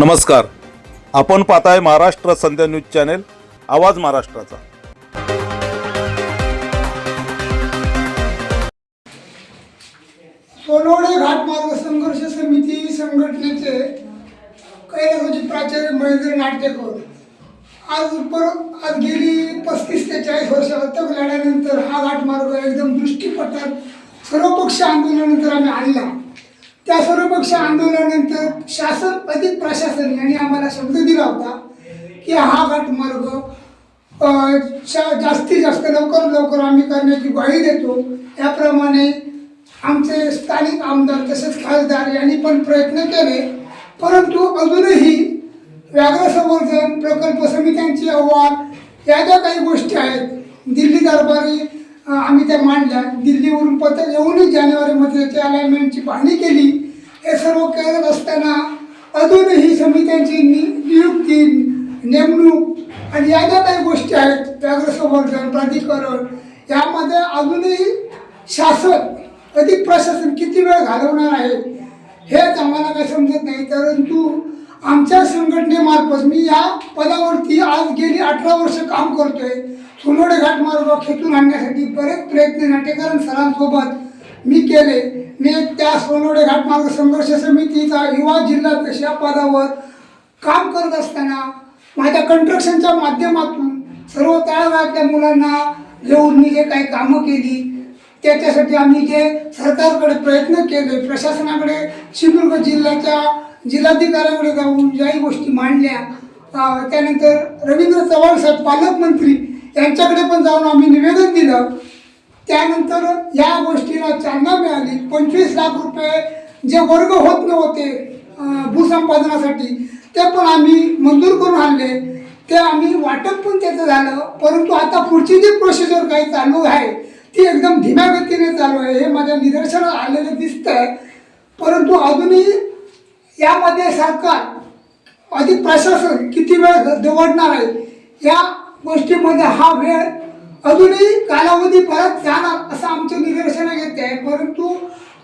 नमस्कार. आपण पाहताय महाराष्ट्र संध्या न्यूज चॅनेल आवाज महाराष्ट्राचा. सोनवडे घाटमार्ग संघर्ष समिती संघटनेचे कैलासाचे प्राचार्य महेंद्र नाट्यकर आज पर आज गेली पस्तीस ते चाळीस वर्ष अथक लढ्यानंतर हा घाटमार्ग एकदम दृष्टीपटात सर्वपक्ष आंदोलनानंतर आम्ही आणला. त्या सर्वपक्ष आंदोलनानंतर शासन अधिक प्रशासन यांनी आम्हाला शब्द दिला होता की हा घाटमार्ग मार्ग शा- जास्तीत जास्त लवकर लवकर आम्ही करण्याची ग्वाही देतो. याप्रमाणे आमचे स्थानिक आमदार तसेच खासदार यांनी पण प्रयत्न केले. परंतु अजूनही व्याघ्र संवर्धन प्रकल्प समित्यांचे अहवाल या ज्या काही गोष्टी आहेत दिल्ली दरबारी आम्ही त्या मांडल्या. दिल्ली जानेवारीमध्ये अलाइनमेंटची पाहणी केली. हे सर्व करत असताना अजूनही समित्यांची नि- नियुक्ती नेमणूक आणि या ज्या काही गोष्टी आहेत. व्याघ्र संवर्धन प्राधिकरण यामध्ये अजूनही शासन अधिक प्रशासन किती वेळ घालवणार आहे हेच आम्हाला काही समजत नाही. परंतु आमच्या संघटनेमार्फत मी या पदावरती आज गेली अठरा वर्ष काम करतोय. सोनवडे घाटमार्ग खेचून आणण्यासाठी बरेच प्रयत्न नाटेकरण सरांसोबत मी केले. मी त्या सोनवडे घाटमार्ग संघर्ष समितीचा युवा जिल्हाध्यक्ष या पदावर काम करत असताना माझ्या कंट्रक्शनच्या माध्यमातून सर्व तळागाळातल्या मुलांना घेऊन मी जे काही कामं केली त्याच्यासाठी आम्ही जे सरकारकडे प्रयत्न केले प्रशासनाकडे सिंधुदुर्ग जिल्ह्याच्या जिल्हाधिकाऱ्याकडे जाऊन ज्याही गोष्टी मांडल्या. त्यानंतर रवींद्र चव्हाण साहेब पालकमंत्री यांच्याकडे पण जाऊन आम्ही निवेदन दिलं. त्यानंतर या गोष्टीला चालना मिळाली. पंचवीस लाख रुपये जे वर्ग होत नव्हते भूसंपादनासाठी ते पण आम्ही मंजूर करून आणले. ते आम्ही वाटप पण त्याचं झालं परंतु आता पुढची जी प्रोसिजर काही चालू आहे ती एकदम धीम्या गतीने चालू आहे हे माझ्या निदर्शनात आलेलं दिसतं आहे परंतु अजूनही यामध्ये सरकार अधिक प्रशासन किती वेळ द- दवडणार आहे या गोष्टीमध्ये हा वेळ अजूनही कालावधी परत जाणार असं आमचे निदर्शनं येते आहे परंतु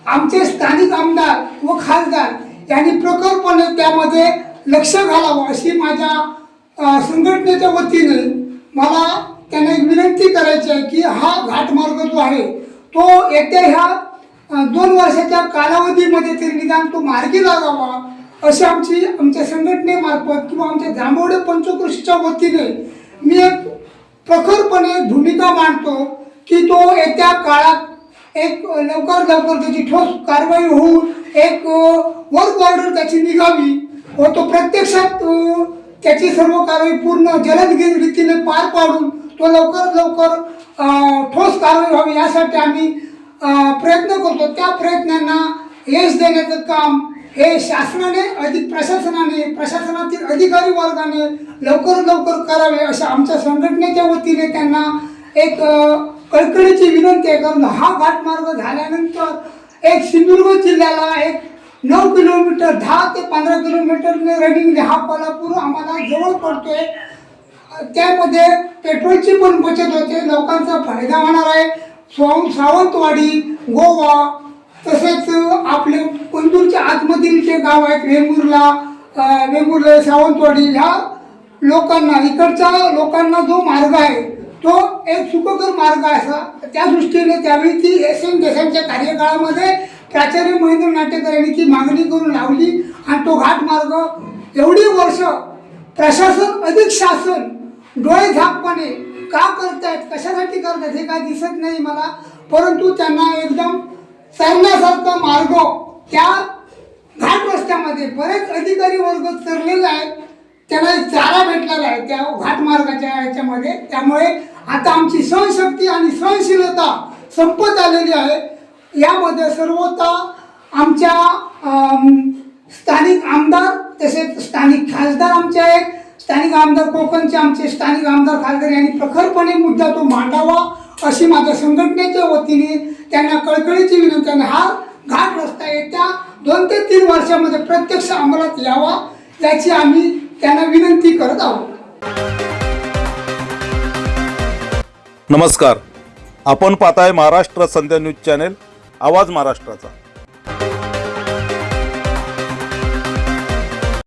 आमचे स्थानिक आमदार व खासदार यांनी प्रखरपणे त्यामध्ये लक्ष घालावं अशी माझ्या संघटनेच्या वतीने मला त्यांना एक विनंती करायची आहे की हा घाटमार्ग जो आहे तो येत्या ह्या दोन वर्षाच्या कालावधीमध्ये तरी निदान तो मार्गी लागावा अशी आमची आमच्या संघटनेमार्फत किंवा आमच्या जांभवडे पंचकृषीच्या वतीने मी एक प्रखरपणे भूमिका मांडतो की तो येत्या काळात एक लवकर लवकर त्याची ठोस कारवाई होऊन एक वर्क ऑर्डर त्याची निघावी व तो प्रत्यक्षात त्याची सर्व कारवाई पूर्ण जलद रीतीने पार पाडून तो लवकर लवकर ठोस कारवाई व्हावी यासाठी आम्ही प्रयत्न करतो. त्या प्रयत्नांना यश देण्याचं काम हे शासनाने अधिक प्रशासनाने प्रशासनातील अधिकारी वर्गाने लवकर लवकर करावे अशा आमच्या संघटनेच्या वतीने त्यांना एक कळकळीची विनंती आहे. कारण हा घाटमार्ग झाल्यानंतर एक सिंधुदुर्ग जिल्ह्याला एक नऊ किलोमीटर दहा ते पंधरा किलोमीटरने रनिंगने हा कोल्हापूर आम्हाला जवळ पडतोय. त्यामध्ये पेट्रोलची पण बचत होते. लोकांचा फायदा होणार आहे. स्वाव सावंतवाडी गोवा तसेच आपले कोंदूरच्या आतमधील जे गाव आहेत वेंगुर्ला अं, वेंगुर्ला सावंतवाडी ह्या लोकांना इकडच्या लोकांना जो मार्ग आहे तो एक सुखकर मार्ग आहे असा. त्या दृष्टीने त्यावेळी ती एस एम देसाईंच्या कार्यकाळामध्ये प्राचार्य महेंद्र नाटेकर यांनी ती मागणी करून लावली. आणि तो घाट मार्ग एवढी वर्ष प्रशासन अधिक शासन डोळे झाकपणे का करतायत कशासाठी करतायत हे काय दिसत नाही मला. परंतु त्यांना एकदम चालण्यासारखा मार्ग हो. त्या घाट रस्त्यामध्ये बरेच अधिकारी वर्ग चरलेले आहेत. त्यांना एक चारा भेटलेला आहे त्या घाट मार्गाच्या याच्यामध्ये. त्यामुळे आता आमची सहनशक्ती आणि सहनशीलता संपत आलेली आहे. यामध्ये सर्वता आमच्या स्थानिक आमदार तसेच स्थानिक खासदार आमचे आहेत. स्थानिक आमदार कोकणचे आमचे स्थानिक आमदार खासदार यांनी प्रखरपणे मुद्दा तो मांडावा. अशी माझ्या संघटनेच्या वतीने त्यांना कळकळीची विनंती हा घाट रस्ता येत्या दोन ते तीन वर्षामध्ये प्रत्यक्ष अंमलात यावा याची आम्ही त्यांना विनंती करत आहोत. नमस्कार. आपण पाहताय महाराष्ट्र संध्या न्यूज चॅनेल आवाज महाराष्ट्राचा.